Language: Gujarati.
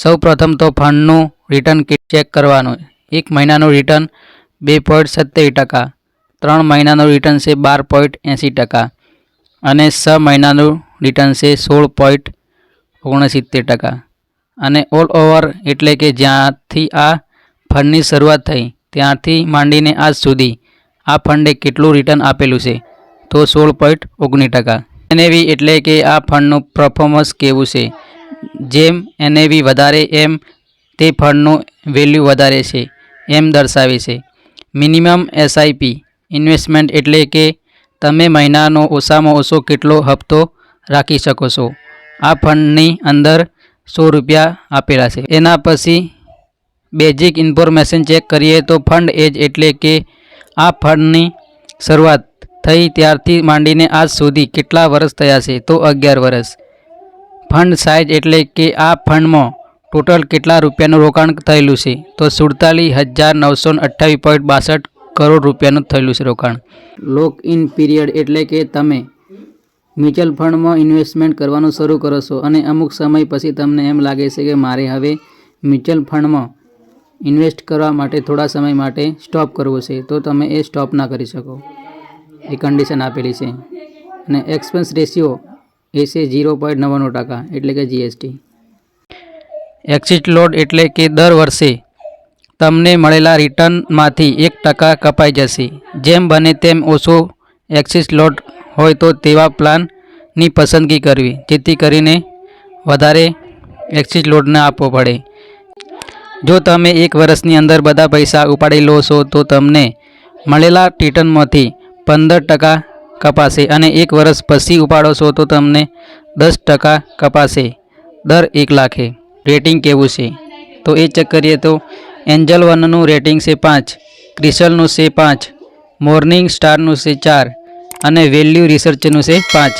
સૌ પ્રથમ તો ફંડનું રિટર્ન ચેક કરવાનું. એક મહિનાનું રિટર્ન બે પોઈન્ટ સત્યાવીસ ટકા. ત્રણ મહિનાનું રિટર્ન છે બાર પોઈન્ટ એંસી ટકા. અને છ મહિનાનું રિટર્ન છે સોળ પોઈન્ટ ઓગણસિત્તેર ટકા. અને ઓલ ઓવર એટલે કે જ્યાંથી આ ફંડની શરૂઆત થઈ, ત્યાંથી માંડીને આજ સુધી આ ફંડે કેટલું રિટર્ન આપેલું છે, તો સોળ પોઈન્ટ ઓગણીસ ટકા. એનએવી એટલે કે આ ફંડનું પરફોર્મન્સ કેવું છે જેમ એનએવી વધારે, એમ તે ફંડનું વેલ્યુ વધારે છે, એમ દર્શાવે છે. મિનિમમ એસઆઈપી ઇન્વેસ્ટમેન્ટ એટલે કે તમે મહિનાનો ઓછામાં ઓછો કેટલો હપ્તો રાખી શકો છો. આ ફંડની અંદર સો રૂપિયા આપેલા છે. એના પછી બેઝિક ઇન્ફોર્મેશન ચેક કરીએ તો ફંડ એજ એટલે કે આ ફંડની શરૂઆત થઈ ત્યારથી માંડીને આજ સુધી કેટલા વર્ષ થયા છે તો અગિયાર વર્ષ. ફંડ સાઇઝ એટલે કે આ ફંડમાં ટોટલ કેટલા રૂપિયાનું રોકાણ થયેલું છે? તો સુડતાલીસ હજાર નવસો અઠ્ઠાવીસ પોઈન્ટ બાસઠ કરોડ રૂપિયાનું થયેલું છે રોકાણ. લોક ઇન પીરિયડ એટલે કે તમે મ્યુચ્યુઅલ ફંડમાં ઇન્વેસ્ટમેન્ટ કરવાનું શરૂ કરો છો અને અમુક સમય પછી તમને એમ લાગે છે કે મારે હવે મ્યુચ્યુઅલ ફંડમાં ઇન્વેસ્ટ કરવા માટે થોડા સમય માટે સ્ટોપ કરવો છે, તો તમે એ સ્ટોપ ના કરી શકો. એ કન્ડિશન આપેલી છે. અને એક્સપેન્સ રેશિયો એ છે ઝીરો પોઈન્ટ નવ્વાણું ટકા એટલે કે જીએસટી. એક્સિટ લોડ એટલે કે દર વર્ષે તમને મળેલા રિટર્નમાંથી એક ટકા કપાઈ જશે. જેમ બને તેમ ઓછો એક્સિસ લોડ હોય તો તેવા પ્લાનની પસંદગી કરવી. જેથી કરીને વધારે એક્સિસ લોડ આપવો પડે. જો તમે એક વર્ષની અંદર બધા પૈસા ઉપાડી લો છો તો તમને મળેલા રિટર્નમાંથી પંદર ટકા કપાશે અને એક વર્ષ પછી ઉપાડો છો તો તમને દસ ટકા કપાશે. દર એક લાખે. રેટિંગ કેવું છે? તો એ ચેક કરીએ તો એન્જલ વનનું રેટિંગ છે પાંચ, ક્રિસલનું છે પાંચ, મોર્નિંગ સ્ટારનું છે ચાર અને વેલ્યુ રિસર્ચનું છે પાંચ.